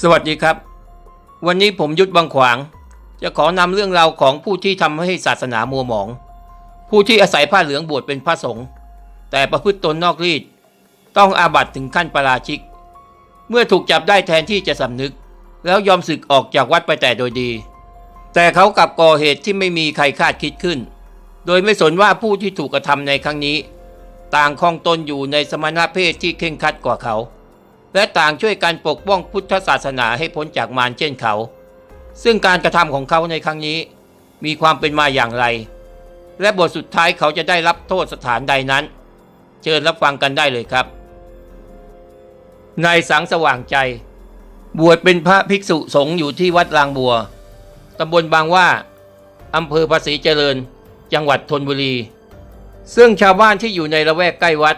สวัสดีครับ วันนี้ผมยุทธบางขวาง จะขอนำเรื่องราวของผู้ที่ทำให้ศาสนามัวหมอง ผู้ที่อาศัยผ้าเหลืองบวชเป็นพระสงฆ์แต่ประพฤติตนนอกรีดต้องอาบัตถึงขั้นประราชิก เมื่อถูกจับได้แทนที่จะสำนึก แล้วยอมสึกออกจากวัดไปแต่โดยดี แต่เขากลับก่อเหตุที่ไม่มีใครคาดคิดขึ้น โดยไม่สนว่าผู้ที่ถูกกระทำในครั้งนี้ ต่างคลองตนอยู่ในสมณเพศที่เข่งคัดกว่าเขา และต่างช่วยกันปกป้องพุทธศาสนาให้พ้นจากมารเช่นเขา ซึ่งการกระทำของเขาในครั้งนี้ มีความเป็นมาอย่างไร และบทสุดท้ายเขาจะได้รับโทษสถานใดนั้น เชิญรับฟังกันได้เลยครับ นายสังสว่างใจ บวชเป็นพระภิกษุสงฆ์อยู่ที่วัดลางบัวตำบลบางว่าอำเภอภาษีเจริญ จังหวัดธนบุรี ซึ่งชาวบ้านที่อยู่ในละแวกใกล้วัด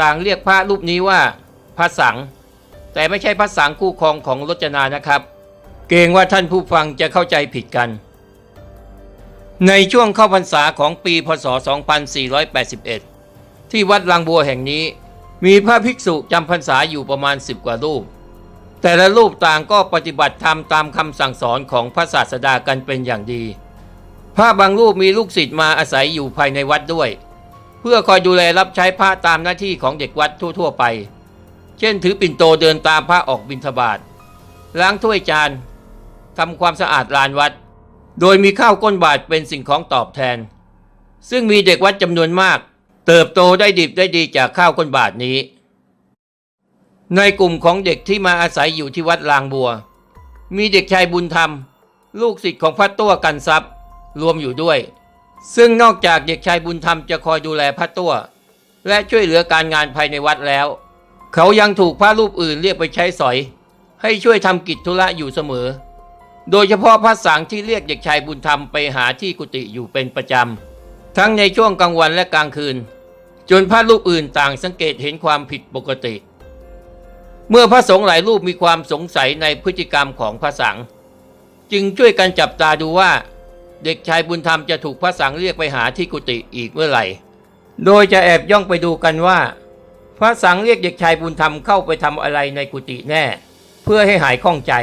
ต่างเรียกพระรูปนี้ว่าพระสัง แต่ไม่ใช่พระสังคู่ครองของรจนานะครับ เกรงว่าท่านผู้ฟังจะเข้าใจผิดกัน ในช่วงเข้าพรรษาของปีพศ 2481 ที่วัดลางบัวแห่งนี้ มีพระภิกษุจำพรรษาอยู่ประมาณ 10 กว่ารูป แต่ละรูปต่างก็ปฏิบัติธรรมตามคำสั่งสอนของพระศาสดากันเป็นอย่างดี พระบางรูปมีลูกศิษย์มาอาศัยอยู่ภายในวัดด้วย เพื่อคอยดูแลรับใช้พระตามหน้าที่ของเด็กวัดทั่ว ๆ ไป เช่นถือปิ่นโตเดินตามพระออกบิณฑบาตล้างถ้วยจานทำความสะอาดลานวัด โดยมีข้าวก้นบาทเป็นสิ่งของตอบแทน ซึ่งมีเด็กวัดจำนวนมาก เติบโตได้ดิบได้ดีจากข้าวก้นบาทนี้ ในกลุ่มของเด็กที่มาอาศัยอยู่ที่วัดลางบัว มีเด็กชายบุญธรรม ลูกศิษย์ของพระตัวกันทรัพย์รวมอยู่ด้วย ซึ่งนอกจากเด็กชายบุญธรรมจะคอยดูแลพระตัว และช่วยเหลือการงานภายในวัดแล้ว เขายังถูกพระรูปอื่นเรียกไปใช้สอย ให้ช่วยทำกิจธุระอยู่เสมอ โดยเฉพาะพระสังที่เรียกเด็กชายบุญธรรมไปหาที่กุฏิอยู่เป็นประจำ ทั้งในช่วงกลางวันและกลางคืน จนพระรูปอื่นต่างสังเกตเห็นความผิดปกติ เมื่อพระสงฆ์หลายรูปมีความสงสัยในพฤติกรรมของพระสังจึงช่วยกันจับตาดูว่า เด็กชายบุญธรรมจะถูกพระสังเรียกไปหาที่กุฏิอีกเมื่อไหร่ โดยจะแอบย่องไปดูกันว่า พระสังเรียกเด็กชายบุญธรรมเข้าไปทำอะไรในกุฏิแน่ เพื่อให้หายข้องใจ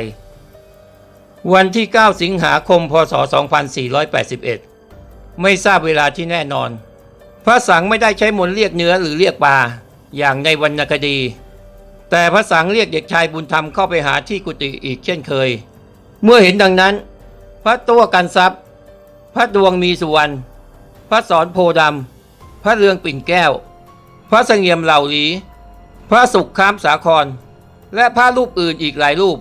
วันที่ 9 สิงหาคม พศ 2481 ไม่ทราบเวลาที่แน่นอน พระสังไม่ได้ใช้มนเรียกเนื้อหรือเรียกปลาอย่างในวรรณคดี แต่พระสังเรียกเด็กชายบุญธรรมเข้าไปหาที่กุฏิอีกเช่นเคย เมื่อเห็นดังนั้น พระตัวกันทรัพย์ พระดวงมีสุวรรณพระสอนโพดำพระเรืองปิ่นแก้ว ระเสงียมเหล่าหลี พระสุขคามสาคร และพระรูปอื่นอีกหลายรูป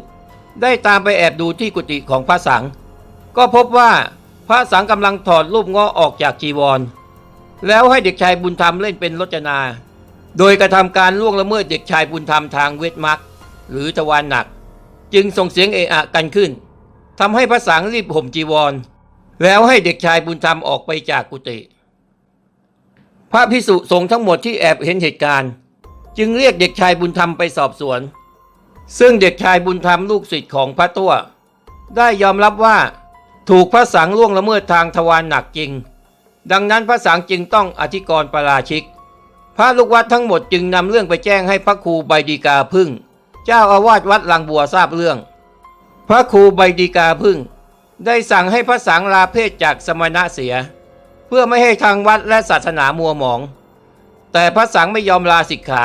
ได้ตามไปแอบดูที่กุฏิของพระสัง ก็พบว่าพระสังกำลังถอดรูปง้อออกจากจีวร แล้วให้เด็กชายบุญธรรมเล่นเป็นรจนา โดยกระทำการล่วงละเมิดเด็กชายบุญธรรมทางเวทมรรคหรือทวารหนัก จึงส่งเสียงเอะอะกันขึ้นทำให้พระสังรีบห่มจีวร แล้วให้เด็กชายบุญธรรมออกไปจากกุฏิ พระพิสุสงฆ์ทั้งหมดที่แอบเห็นเหตุการณ์ จึงเรียกเด็กชายบุญธรรมไปสอบสวน ซึ่งเด็กชายบุญธรรมลูกศิษย์ของพระตัว ได้ยอมรับว่า ถูกพระสังล่วงละเมิดทางทวารหนักจริง ดังนั้นพระสังจึงต้องอธิกรณ์ประราชิก พระลูกวัดทั้งหมดจึงนำเรื่องไปแจ้งให้พระครูใบดีกาพึ่ง เจ้าอาวาสวัดลางบัวทราบเรื่อง พระครูใบดีกาพึ่ง ได้สั่งให้พระสังลาเพศจากสมณะเสีย พื่อไม่ให้ทางวัดและศาสนามัวหมอง แต่พระสังไม่ยอมลาสิกขา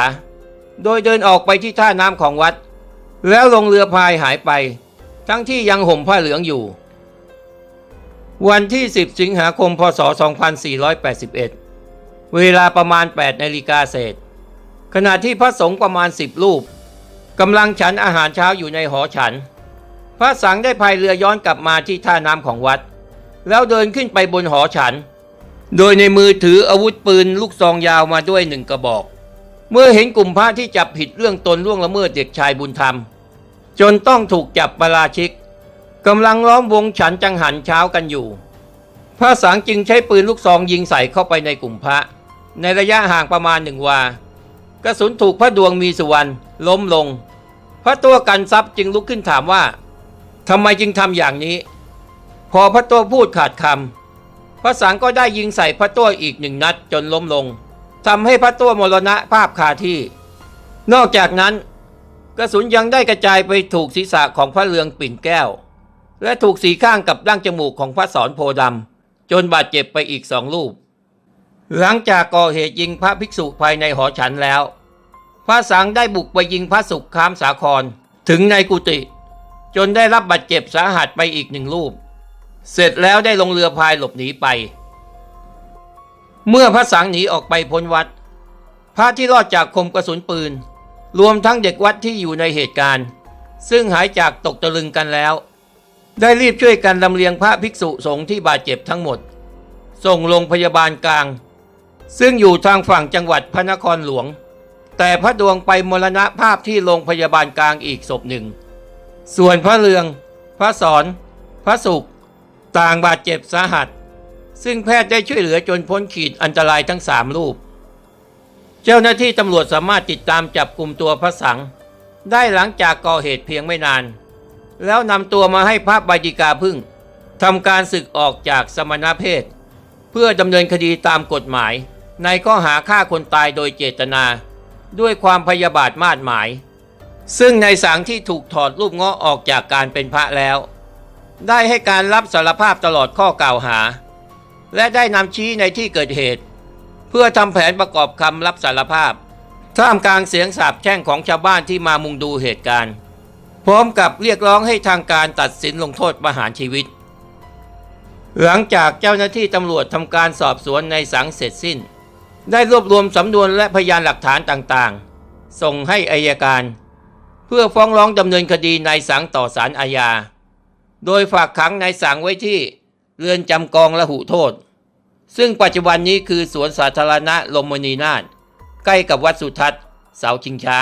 โดยเดินออกไปที่ท่าน้ำของวัด แล้วลงเรือพายหายไป ทั้งที่ยังห่มผ้าเหลืองอยู่ วันที่ 10 สิงหาคม พศ 2481 เวลาประมาณ 8นาฬิกาเศษ ขณะที่พระสงฆ์ประมาณ 10 รูปกำลังฉันอาหารเช้าอยู่ในหอฉัน พระสังได้พายเรือย้อนกลับมาที่ท่าน้ำของวัด แล้วเดินขึ้นไปบนหอฉัน โดยในมือถืออาวุธปืนลูกซองยาวมาด้วยหนึ่งกระบอก เมื่อเห็นกลุ่มพระที่จับผิดเรื่องตนล่วงละเมิดเด็กชายบุญธรรม จนต้องถูกจับประราชิกกำลังล้อมวงฉันจังหันเช้ากันอยู่ พระสังจึงใช้ปืนลูกซองยิงใส่เข้าไปในกลุ่มพระ ในระยะห่างประมาณหนึ่งวา กระสุนถูกพระดวงมีสุวรรณล้มลง พระตัวกันทรัพย์จึงลุกขึ้นถามว่าทำไมจึงทำอย่างนี้ พอพระตัวพูดขาดคำ พระสังก็ได้ยิงใส่พระตัวอีกหนึ่งนัดจนล้มลงทำให้พระตัวมรณะภาพคาที่ นอกจากนั้น กระสุนยังได้กระจายไปถูกศีรษะของพระเลืองปิ่นแก้ว และถูกสีข้างกับดั้งจมูกของพระสอนโพดำจนบาดเจ็บไปอีกสองลูกหลังจากก่อเหตุยิงพระภิกษุภายในหอฉันแล้ว พระสังได้บุกไปยิงพระสุขคามสาครถึงในกุฏิจนได้รับบาดเจ็บสาหัสไปอีกหนึ่งรูป เสร็จแล้วได้ลงเรือพายหลบหนีไป เมื่อพระสังหนีออกไปพ้นวัด พระที่รอดจากคมกระสุนปืน รวมทั้งเด็กวัดที่อยู่ในเหตุการณ์ ซึ่งหายจากตกตะลึงกันแล้ว ได้รีบช่วยกันลำเลียงพระภิกษุสงฆ์ที่บาดเจ็บทั้งหมด ส่งโรงพยาบาลกลาง ซึ่งอยู่ทางฝั่งจังหวัดพระนครหลวง แต่พระดวงไปมรณภาพที่โรงพยาบาลกลางอีกศพหนึ่ง ส่วนพระเลือง พระสอน พระสุข ต่างบาดเจ็บสาหัส ซึ่งแพทย์ได้ช่วยเหลือจนพ้นขีดอันตรายทั้งสามรูป เจ้าหน้าที่ตำรวจสามารถติดตามจับกลุ่มตัวพระสัง ได้หลังจากก่อเหตุเพียงไม่นาน แล้วนำตัวมาให้พระบาดิกาพึ่งทำการศึกออกจากสมณเพศ เพื่อดำเนินคดีตามกฎหมาย ในข้อหาฆ่าคนตายโดยเจตนา ด้วยความพยาบาทมาดหมาย ซึ่งในสังที่ถูกถอดรูปเงาะออกจากการเป็นพระแล้ว ได้ให้การรับสารภาพตลอดข้อกล่าวหา และได้นำชี้ในที่เกิดเหตุ เพื่อทำแผนประกอบคำรับสารภาพ ท่ามกลางเสียงสาบแช่งของชาวบ้านที่มามุงดูเหตุการณ์ พร้อมกับเรียกร้องให้ทางการตัดสินลงโทษประหารชีวิต หลังจากเจ้าหน้าที่ตำรวจทำการสอบสวนในสังเสร็จสิ้น ได้รวบรวมสำนวนและพยานหลักฐานต่างๆ ส่งให้อายการ เพื่อฟ้องร้องดำเนินคดีในสังต่อศาลอาญา โดยฝากขังนายสังไว้ที่เรือนจำกองละหุโทษ ซึ่งปัจจุบันนี้คือสวนสาธารณะลมมณีนาถใกล้กับวัดสุทัศน์เสาชิงช้า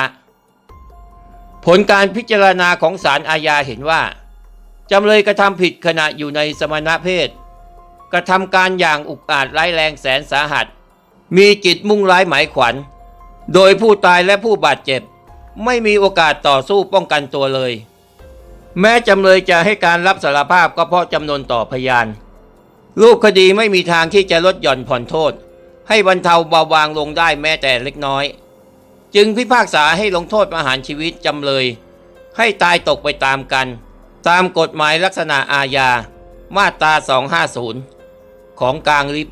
ผลการพิจารณาของศาลอาญาเห็นว่า จำเลยกระทำผิดขณะอยู่ในสมณเพศ กระทำการอย่างอุกอาจร้ายแรงแสนสาหัส มีจิตมุ่งร้ายหมายขวัญ โดยผู้ตายและผู้บาดเจ็บ ไม่มีโอกาสต่อสู้ป้องกันตัวเลย แม้จำเลยจะให้การรับสารภาพก็เพราะจำนวนต่อพยาน รูปคดีไม่มีทางที่จะลดหย่อนผ่อนโทษ ให้บรรเทาเบาบางลงได้แม้แต่เล็กน้อย จึงพิพากษาให้ลงโทษประหารชีวิตจำเลย ให้ตายตกไปตามกัน ตามกฎหมายลักษณะอาญามาตรา 250 ของกลางลิฟ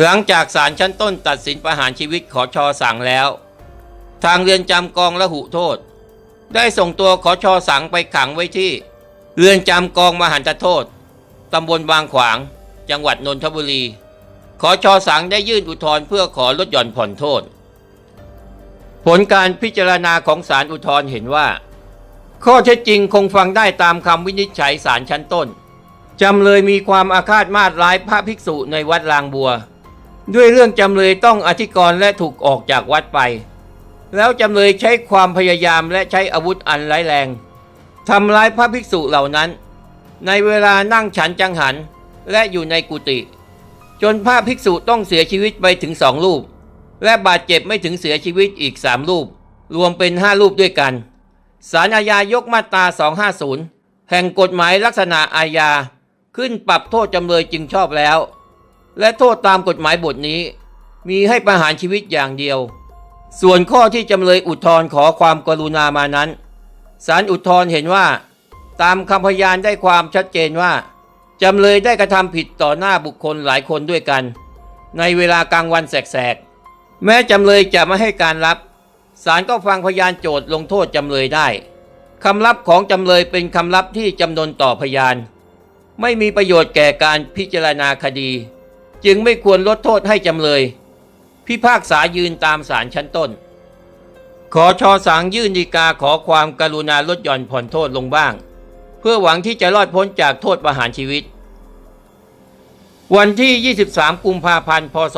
หลังจากศาลชั้นต้นตัดสินประหารชีวิตขอชอสั่งแล้ว ทางเรือนจำกองละหุโทษ ได้ส่งตัวขอชอสังไปขังไว้ที่ เรือนจำกองมหันตโทษ ตำบลบางขวาง จังหวัดนนทบุรี ขอชอสังได้ยื่นอุทธรณ์เพื่อขอลดหย่อนผ่อนโทษ ผลการพิจารณาของศาลอุทธรณ์เห็นว่า ข้อเท็จจริงคงฟังได้ตามคำวินิจฉัยศาลชั้นต้น จำเลยมีความอาฆาตมาตร้ายพระภิกษุในวัดลางบัว ด้วยเรื่องจำเลยต้องอธิกรณ์และถูกออกจากวัดไป แล้วจำเลยใช้ความพยายามและใช้อาวุธอันร้ายแรงทำร้ายพระภิกษุเหล่านั้น ในเวลานั่งฉันจังหันและอยู่ในกุฏิจนพระภิกษุต้องเสียชีวิตไปถึงสองรูป และบาดเจ็บไม่ถึงเสียชีวิตอีกสามรูป รวมเป็นห้ารูปด้วยกันศาลอาญายกมาตรา 250 แห่งกฎหมายลักษณะอาญาขึ้นปรับโทษจำเลยจึงชอบแล้ว และโทษตามกฎหมายบทนี้ มีให้ประหารชีวิตอย่างเดียว ส่วนข้อที่จำเลยอุทธรณ์ขอความกรุณามานั้นศาลอุทธรณ์เห็นว่า ตามคำพยานได้ความชัดเจนว่าจำเลยได้กระทำผิดต่อหน้าบุคคลหลายคนด้วยกัน ในเวลากลางวันแสกๆ แม้จำเลยจะไม่ให้การรับศาลก็ฟังพยานโจทย์ลงโทษจำเลยได้คำรับของจำเลยเป็นคำรับที่จำนนต่อพยาน ไม่มีประโยชน์แก่การพิจารณาคดี จึงไม่ควรลดโทษให้จำเลย พิพากษายืนตามศาลชั้นต้น ขอชอสังยื่นฎีกาขอความกรุณาลดหย่อนผ่อนโทษลงบ้าง เพื่อหวังที่จะรอดพ้นจากโทษประหารชีวิต วันที่ 23 กุมภาพันธ์ พศ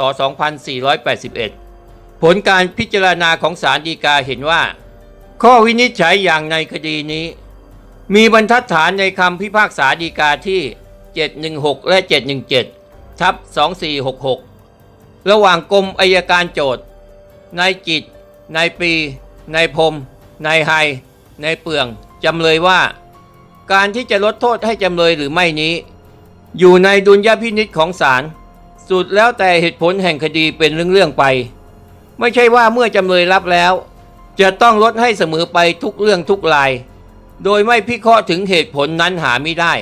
2481 ผลการพิจารณาของศาลฎีกาเห็นว่า ข้อวินิจฉัยอย่างในคดีนี้ มีบรรทัดฐานในคำพิพากษาฎีกาที่ 716 และ 717 ทับ 2466 ระหว่างกรมอายการโจทย์นายจิตนายปีนายพรมนายไฮนายเปืองจำเลยว่า การที่จะลดโทษให้จำเลยหรือไม่นี้ อยู่ในดุลยพินิษของศาลสุดแล้วแต่เหตุผลแห่งคดีเป็นเรื่องๆไป ไม่ใช่ว่าเมื่อจำเลยรับแล้วจจะต้องลดให้เสมอไปทุกเรื่องทุกราย โดยไม่พิเคราะห์ถึงเหตุผลนั้นหาไม่ได้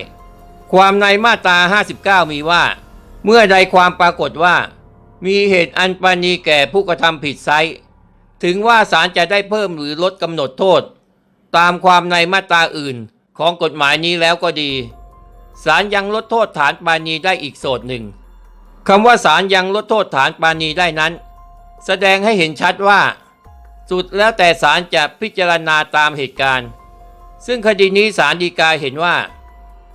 ความในมาตรา 59 มีว่า เมื่อใดความปรากฏว่า มีเหตุอันปานีแก่ผู้กระทำผิดไซถึงว่าศาลจะได้เพิ่มหรือลดกำหนดโทษ ตามความในมาตราอื่นของกฎหมายนี้แล้วก็ดีศาลยังลดโทษฐานปาณีได้อีกโสดหนึ่งคำว่าศาลยังลดโทษฐานปาณีได้นั้น แสดงให้เห็นชัดว่า สุดแล้วแต่ศาลจะพิจารณาตามเหตุการณ์ ซึ่งคดีนี้ศาลฎีกาเห็นว่า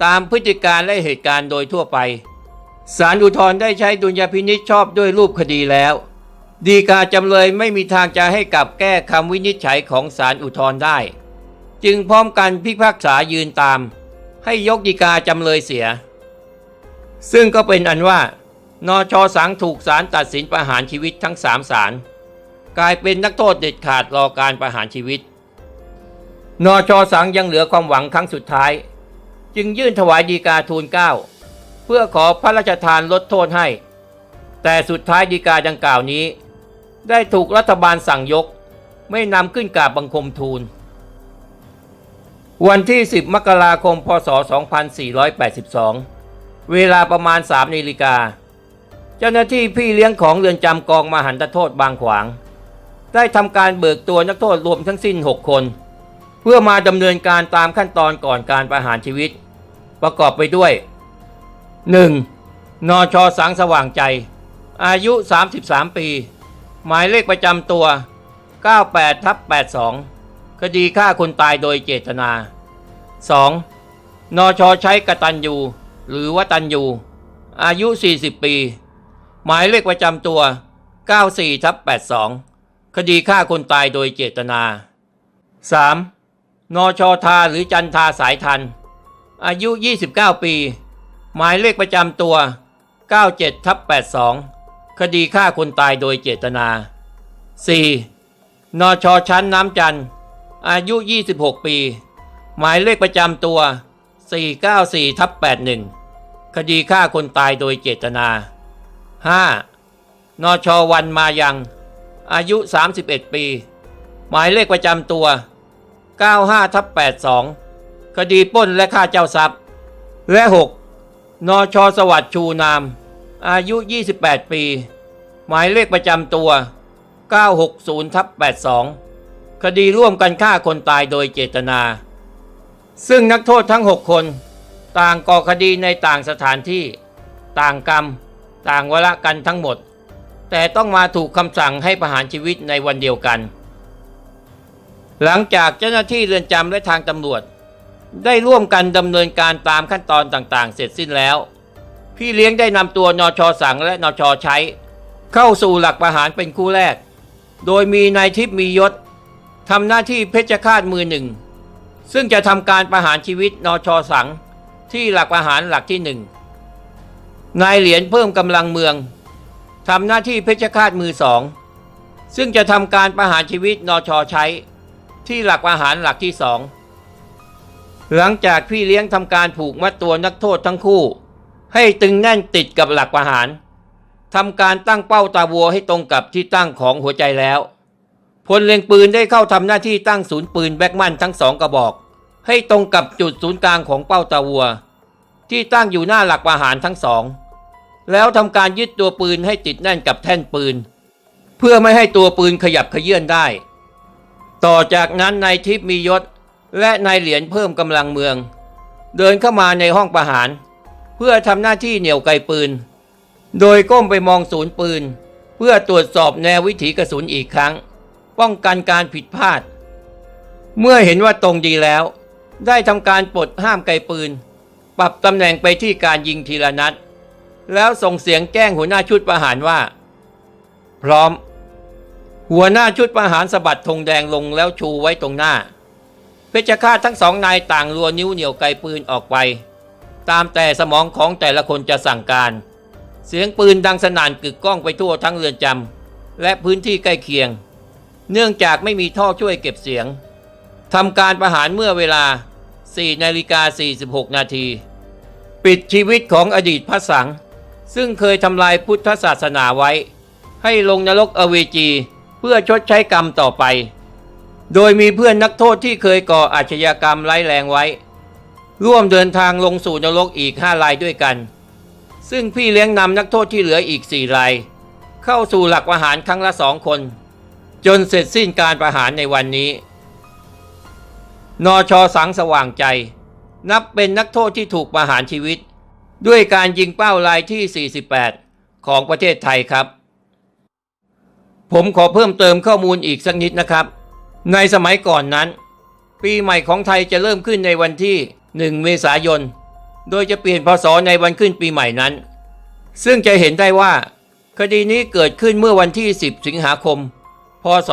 ตามพฤติการและเหตุการณ์โดยทั่วไป ศาลอุทธรณ์ได้ใช้ดุลยพินิจชอบด้วยรูปคดีแล้ว ดีกาจำเลยไม่มีทางจะให้กลับแก้คำวินิจฉัยของศาลอุทธรณ์ได้ จึงพร้อมกันพิพากษายืนตาม ให้ยกดีกาจำเลยเสีย ซึ่งก็เป็นอันว่านชสังถูกศาลตัดสินประหารชีวิตทั้งสามศาลกลายเป็นนักโทษเด็ดขาดรอการประหารชีวิต นชสังยังเหลือความหวังครั้งสุดท้าย จึงยื่นถวายดีกาทูลเก้า เพื่อขอพระราชทานลดโทษให้ แต่สุดท้ายดีกาดังกล่าวนี้ ได้ถูกรัฐบาลสั่งยก ไม่นำขึ้นกราบบังคมทูล วันที่ 10 มกราคม พศ 2482 เวลาประมาณ3นาฬิกา เจ้าหน้าที่พี่เลี้ยงของเรือนจำกองมหันตโทษบางขวาง ได้ทำการเบิกตัวนักโทษรวมทั้งสิ้น 6 คน เพื่อมาดำเนินการตามขั้นตอนก่อนการประหารชีวิต ประกอบไปด้วย 1. นชสังสว่างใจ อายุ 33 ปี หมายเลขประจำตัว 98ทับ82 คดีฆ่าคนตายโดยเจตนา 2. นชใช้กตัญญูหรือวตัญญูอายุ 40 ปี หมายเลขประจำตัว 94ทับ82 คดีฆ่าคนตายโดยเจตนา 3. นชทาหรือจันทาสายทัน อายุ 29 ปี หมายเลขประจำตัว 97ทับ82 คดีฆ่าคนตายโดยเจตนา 4. นชชั้นน้ำจันทร์อายุ 26 ปี หมายเลขประจำตัว 494ทับ81 คดีฆ่าคนตายโดยเจตนา 5. นชวันมายัง อายุ 31 ปี หมายเลขประจำตัว 95ทับ82 คดีปล้นและฆ่าเจ้าทรัพย์ และ 6. นชสวัสดิ์ชูนาม อายุ 28 ปี หมายเลขประจำตัว 960ทับ82 คดีร่วมกันฆ่าคนตายโดยเจตนา ซึ่งนักโทษทั้ง 6 คน ต่างก่อคดีในต่างสถานที่ ต่างกรรม ต่างวละกันทั้งหมด แต่ต้องมาถูกคำสั่งให้ประหารชีวิตในวันเดียวกัน หลังจากเจ้าหน้าที่เรือนจำและทางตำรวจ ได้ร่วมกันดำเนินการตามขั้นตอนต่างๆ เสร็จสิ้นแล้ว พี่เลี้ยงได้นำตัวนชสังและนชใช้ เข้าสู่หลักประหารเป็นคู่แรก โดยมีนายทิพย์มียศทำหน้าที่เพชฌฆาตมือหนึ่ง ซึ่งจะทำการประหารชีวิตนชสังที่หลักประหารหลักที่หนึ่งนายเหรียญเพิ่มกำลังเมืองทำหน้าที่เพชฌฆาตมือสองซึ่งจะทำการประหารชีวิตนชใช้ ที่หลักประหารหลักที่สอง หลังจากพี่เลี้ยงทำการผูกมัดตัวนักโทษทั้งคู่ ให้ตึงแน่นติดกับหลักประหารทำการตั้งเป้าตาวัวให้ตรงกับที่ตั้งของหัวใจแล้วพลเล็งปืนได้เข้าทำหน้าที่ตั้งศูนย์ปืนแบ็กมันทั้งสองกระบอก ให้ตรงกับจุดศูนย์กลางของเป้าตาวัว ที่ตั้งอยู่หน้าหลักประหารทั้งสอง แล้วทำการยึดตัวปืนให้ติดแน่นกับแท่นปืน เพื่อไม่ให้ตัวปืนขยับเขยื่อนได้ ต่อจากนั้นนายทิพย์มียศ และนายเหรียญเพิ่มกำลังเมือง เดินเข้ามาในห้องประหาร เพื่อทำหน้าที่เหนี่ยวไกปืน โดยก้มไปมองศูนย์ปืน เพื่อตรวจสอบแนววิถีกระสุนอีกครั้ง ป้องกันการผิดพลาด เมื่อเห็นว่าตรงดีแล้ว ได้ทำการปลดห้ามไกปืน ปรับตำแหน่งไปที่การยิงทีละนัด แล้วส่งเสียงแจ้งหัวหน้าชุดประหารว่า พร้อม หัวหน้าชุดประหารสะบัดธงแดงลงแล้วชูไว้ตรงหน้า เพชฌฆาตทั้งสองนายต่างรัวนิ้วเหนี่ยวไกปืนออกไป ตามแต่สมองของแต่ละคนจะสั่งการ เสียงปืนดังสนั่นกึกก้องไปทั่วทั้งเรือนจำและพื้นที่ใกล้เคียง เนื่องจากไม่มีท่อช่วยเก็บเสียงทำการประหารเมื่อเวลา 4 นาฬิกา 46 นาที ปิดชีวิตของอดีตพระสังซึ่งเคยทำลายพุทธศาสนาไว้ ให้ลงนรกอเวจี เพื่อชดใช้กรรมต่อไป โดยมีเพื่อนนักโทษที่เคยก่ออาชญากรรมร้ายแรงไว้ ร่วมเดินทางลงสู่นรกอีก 5 รายด้วยกัน ซึ่งพี่เลี้ยงนำนักโทษที่เหลืออีก 4 ราย เข้าสู่หลักประหารครั้งละสองคน จนเสร็จสิ้นการประหารในวันนี้นอชอสังสว่างใจ นับเป็นนักโทษที่ถูกประหารชีวิต ด้วยการยิงเป้ารายที่ 48 ของประเทศไทยครับ ผมขอเพิ่มเติมข้อมูลอีกสักนิดนะครับ ในสมัยก่อนนั้น ปีใหม่ของไทยจะเริ่มขึ้นในวันที่ 1 เมษายน โดยจะเปลี่ยนพศในวันขึ้นปีใหม่นั้น ซึ่งจะเห็นได้ว่า คดีนี้เกิดขึ้นเมื่อวันที่ 10 สิงหาคม พศ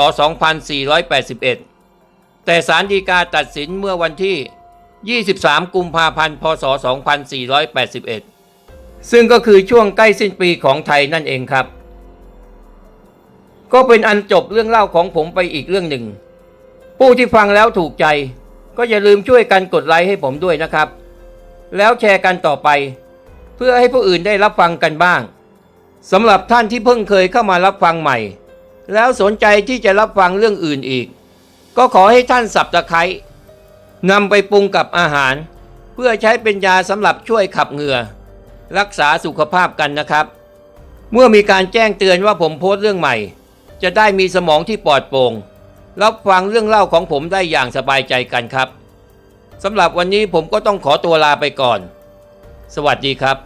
2481 แต่ศาลฎีกาตัดสินเมื่อวันที่ 23 กุมภาพันธ์ พศ 2481 ซึ่งก็คือช่วงใกล้สิ้นปีของไทยนั่นเองครับ ก็เป็นอันจบเรื่องเล่าของผมไปอีกเรื่องหนึ่ง ผู้ที่ฟังแล้วถูกใจ ก็อย่าลืมช่วยกันกดไลค์ให้ผมด้วยนะครับ แล้วแชร์กันต่อไป เพื่อให้ผู้อื่นได้รับฟังกันบ้างสำหรับท่านที่เพิ่งเคยเข้ามารับฟังใหม่ แล้วสนใจที่จะรับฟังเรื่องอื่นอีก ก็ขอให้ท่านสับตะไคร้นำไปปรุงกับอาหาร เพื่อใช้เป็นยาสำหรับช่วยขับเหงื่อ รักษาสุขภาพกันนะครับ เมื่อมีการแจ้งเตือนว่าผมโพสต์เรื่องใหม่ จะได้มีสมองที่ปลอดโปร่ง รับฟังเรื่องเล่าของผมได้อย่างสบายใจกันครับสำหรับวันนี้ผมก็ต้องขอตัวลาไปก่อน สวัสดีครับ